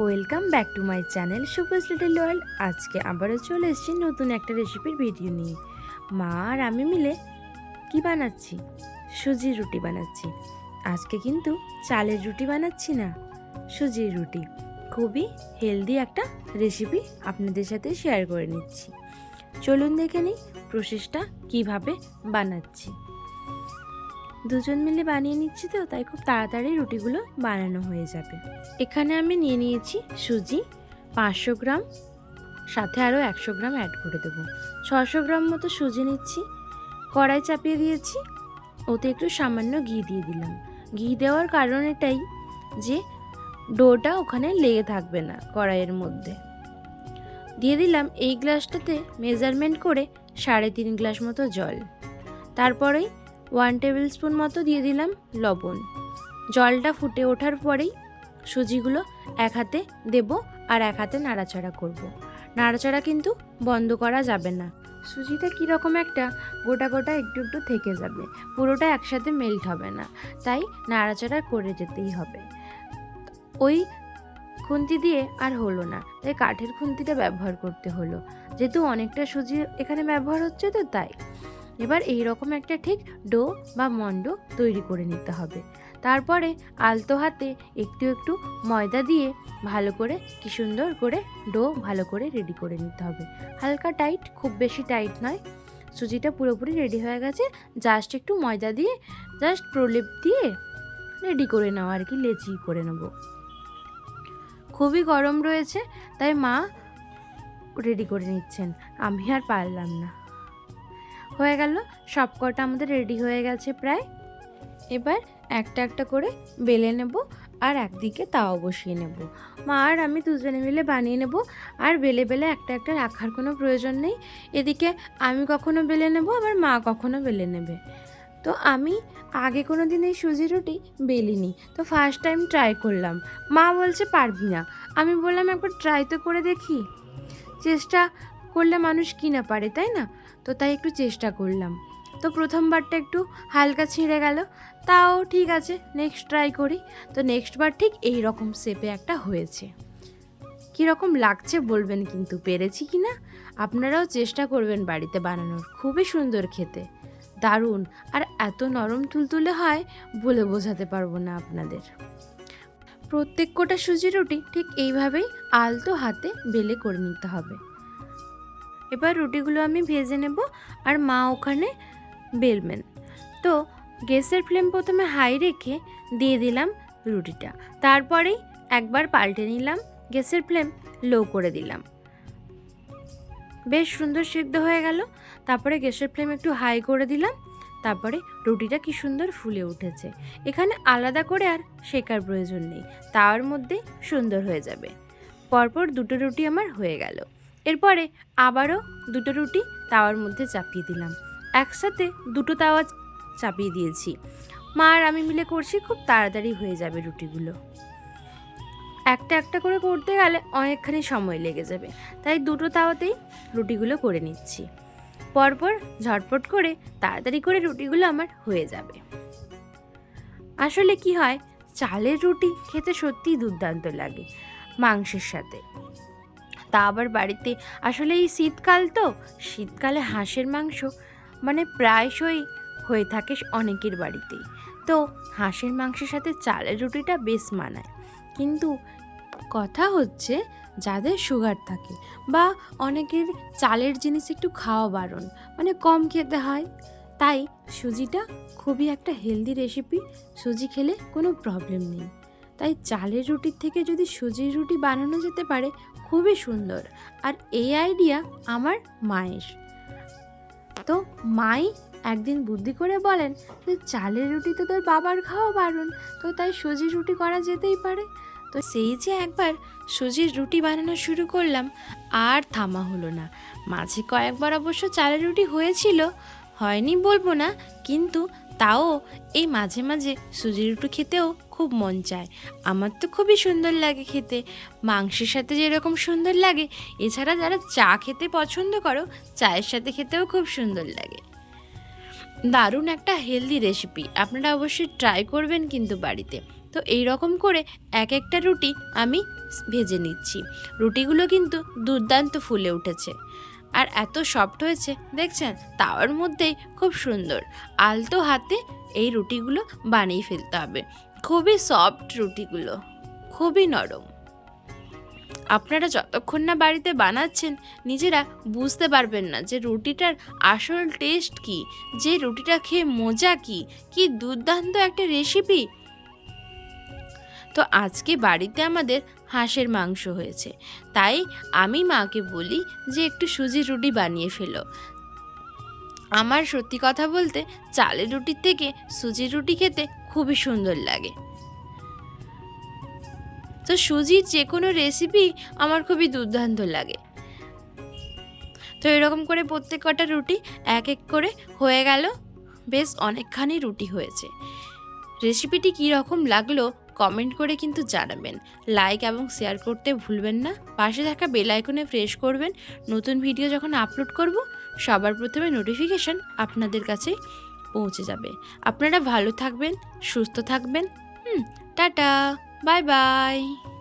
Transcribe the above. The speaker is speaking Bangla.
Welcome back to my channel super little world আজকে আবারও চলে এসেছি নতুন একটা রেসিপির ভিডিও নিয়ে। মা আর আমি মিলে কি বানাচ্ছি? সুজির রুটি বানাচ্ছি। আজকে কিন্তু চালের রুটি বানাচ্ছি না, সুজির রুটি। খুবই হেলদি একটা রেসিপি আপনাদের সাথে শেয়ার করে নিচ্ছি। চলুন দেখে নিই প্রসেসটা কীভাবে বানাচ্ছি। দুজন মিলে বানিয়ে নিচ্ছি তো, তাই খুব তাড়াতাড়ি রুটিগুলো বানানো হয়ে যাবে। এখানে আমি নিয়ে নিয়েছি সুজি, পাঁচশো গ্রাম, সাথে আরও একশো গ্রাম অ্যাড করে দেবো। ছশো গ্রাম মতো সুজি নিচ্ছি, কড়াই চাপিয়ে দিয়েছি, ওতে একটু সামান্য ঘি দিয়ে দিলাম। ঘি দেওয়ার কারণ এটাই যে, ডোটা ওখানে লেগে থাকবে না কড়াইয়ের মধ্যে। দিয়ে দিলাম এই গ্লাসটাতে মেজারমেন্ট করে সাড়ে তিন গ্লাস মতো জল। তারপরেই ওয়ান টেবিল স্পুন মতো দিয়ে দিলাম লবণ। জলটা ফুটে ওঠার পরেই সুজিগুলো এক হাতে দেব আর এক হাতে নাড়াচাড়া করব। নাড়াচাড়া কিন্তু বন্ধ করা যাবে না। সুজিটা কীরকম একটা গোটা গোটা একটু একটু থেকে যাবে। পুরোটা একসাথে মেল্ট হবে না। তাই নাড়াচাড়া করে যেতেই হবে। ওই খুন্তি দিয়ে আর হলো না। তাই কাঠের খুন্তিটা ব্যবহার করতে হলো। যেহেতু অনেকটা সুজি এখানে ব্যবহার হচ্ছে তো তাই। এবার এই রকম একটা ঠিক ডো বা মন্ড তৈরি করে নিতে হবে। তারপরে আলতো হাতে একটু একটু ময়দা দিয়ে ভালো করে কি সুন্দর করে ডো ভালো করে রেডি করে নিতে হবে। হালকা টাইট, খুব বেশি টাইট নয়। সুজিটা পুরোপুরি রেডি হয়ে গেছে। জাস্ট একটু ময়দা দিয়ে জাস্ট প্রলেপ দিয়ে রেডি করে নেওয়া আর কি, লেচি করে নেব। খুবই গরম রয়েছে, তাই মা রেডি করে নিচ্ছেন। আমি আর পারলাম না। হয়ে গেল। সব কটা আমাদের রেডি হয়ে গেছে প্রায়। এবার একটা একটা করে বেলে নেব আর একদিকে তাও বসিয়ে নেব। মা আর আমি দুজনে মিলে বানিয়ে নেব আর বেলে বেলে একটা একটা রাখার কোনো প্রয়োজন নেই। এদিকে আমি কখনো বেলে নেব, আবার মা কখনো বেলে নেবে। তো আমি আগে কোনো দিন এই সুজি রুটি বেলিনি। তো ফার্স্ট টাইম ট্রাই করলাম। মা বলছে, পারবি না। আমি বললাম, একবার ট্রাই তো করে দেখি। চেষ্টা করলে মানুষ কি না পারে, তাই না? তো তাই একটু চেষ্টা করলাম। তো প্রথমবারটা একটু হালকা ছিঁড়ে গেল, তাও ঠিক আছে নেক্সট ট্রাই করি। তো নেক্সট বার ঠিক এই রকম শেপে একটা হয়েছে। কীরকম লাগছে বলবেন কিন্তু, পেরেছি কি না আপনারাও চেষ্টা করবেন বাড়িতে বানানোর, খুবই সুন্দর খেতে। দারুণ, আর এত নরম তুলতুলে হয় বলে বোঝাতে পারব না আপনাদের। প্রত্যেক কোটা সুজি রুটি ঠিক এইভাবেই আলতো হাতে বেলে করে নিতে হবে। এবার রুটিগুলো আমি ভেজে নেব আর মা ওখানে বেলবেন। তো গ্যাসের ফ্লেম প্রথমে হাই রেখে দিয়ে দিলাম রুটিটা। তারপরেই একবার পাল্টে নিলাম, গ্যাসের ফ্লেম লো করে দিলাম। বেশ সুন্দর সিদ্ধ হয়ে গেল। তারপরে গ্যাসের ফ্লেম একটু হাই করে দিলাম। তারপরে রুটিটা কি সুন্দর ফুলে উঠেছে। এখানে আলাদা করে আর শেখার প্রয়োজন নেই। তাওয়ার মধ্যে সুন্দর হয়ে যাবে। পরপর দুটো রুটি আমার হয়ে গেল। এরপরে আবারও দুটো রুটি তাওয়ার মধ্যে চাপিয়ে দিলাম। একসাথে দুটো তাওয়া চাপিয়ে দিয়েছি। মা আর আমি মিলে করছি, খুব তাড়াতাড়ি হয়ে যাবে রুটিগুলো। একটা একটা করে করতে গেলে অনেকখানি সময় লেগে যাবে। তাই দুটো তাওয়াতেই রুটিগুলো করে নিচ্ছি। পরপর ঝটপট করে তাড়াতাড়ি করে রুটিগুলো আমার হয়ে যাবে। আসলে কি হয়, চালের রুটি খেতে সত্যিই দুর্দান্ত লাগে মাংসের সাথে। তা আবার বাড়িতে? আসলে এই শীতকাল তো। শীতকালে হাঁসের মাংস মানে প্রায়শই হয়ে থাকে অনেকের বাড়িতেই তো হাঁসের মাংসের সাথে চালের রুটিটা বেশ মানায়। কিন্তু কথা হচ্ছে যাদের সুগার থাকে বা অনেকের চালের জিনিস একটু খাওয়া বারণ মানে কম খেতে হয়, তাই সুজিটা খুবই একটা হেলদি রেসিপি সুজি খেলে কোনো প্রবলেম নেই। তাই চালের রুটির থেকে যদি সুজির রুটি বানানো যেতে পারে খুবই সুন্দর। আর এই আইডিয়া আমার মায়ের। তো মাই একদিন বুদ্ধি করে বলেন যে চালের রুটি তো তোর বাবার খাওয়া বারণ, তো তাই সুজির রুটি করা যেতেই পারে। তো সেই যে একবার সুজির রুটি বানানো শুরু করলাম, আর থামা হলো না। মাঝে কয়েকবার অবশ্য চালের রুটি হয়েছিল, হয়নি বলব না, কিন্তু তাও এই মাঝে মাঝে সুজির রুটি খেতেও খুব মন চায়। আমার তো খুবই সুন্দর লাগে খেতে। মাংসের সাথে যেরকম সুন্দর লাগে, এছাড়া যারা চা খেতে পছন্দ করো, চায়ের সাথে খেতেও খুব সুন্দর লাগে। দারুণ একটা হেলদি রেসিপি আপনারা অবশ্যই ট্রাই করবেন কিন্তু বাড়িতে। তো এই রকম করে এক একটা রুটি আমি ভেজে নিচ্ছি। রুটিগুলো কিন্তু দুর্দান্ত ফুলে উঠেছে। আর এত সফট হয়েছে, দেখছেন? তাওয়ার মধ্যেই খুব সুন্দর। আলতো হাতে এই রুটিগুলো বানিয়ে ফেলতে হবে। খুবই সফট রুটিগুলো, খুবই নরম। আপনারা যতক্ষণ না বাড়িতে বানাচ্ছেন, নিজেরা বুঝতে পারবেন না যে রুটিটার আসল টেস্ট কি, যে রুটিটা খেয়ে মজা কি কি দুর্দান্ত একটা রেসিপি তো আজকে বাড়িতে আমাদের হাঁসের মাংস হয়েছে, তাই আমি মাকে বলি যে একটু সুজির রুটি বানিয়ে ফেলো। আমার সত্যি কথা বলতে চালের রুটির থেকে সুজির রুটি খেতে খুবই সুন্দর লাগে। তো সুজির যে কোনো রেসিপি আমার খুবই দুর্দান্ত লাগে। তো এরকম করে প্রত্যেক কটা রুটি এক এক করে হয়ে গেল। বেশ অনেকখানি রুটি হয়েছে। রেসিপিটি কী রকম লাগল কমেন্ট করে কিন্তু জানাবেন। লাইক এবং শেয়ার করতে ভুলবেন না। পাশে থাকা বেল আইকনে প্রেস করবেন। নতুন ভিডিও যখন আপলোড করব, সবার প্রথমে নোটিফিকেশান আপনাদের কাছে পৌঁছে যাবে। আপনারা ভালো থাকবেন সুস্থ থাকবেন। হুম টাটা বাই বাই।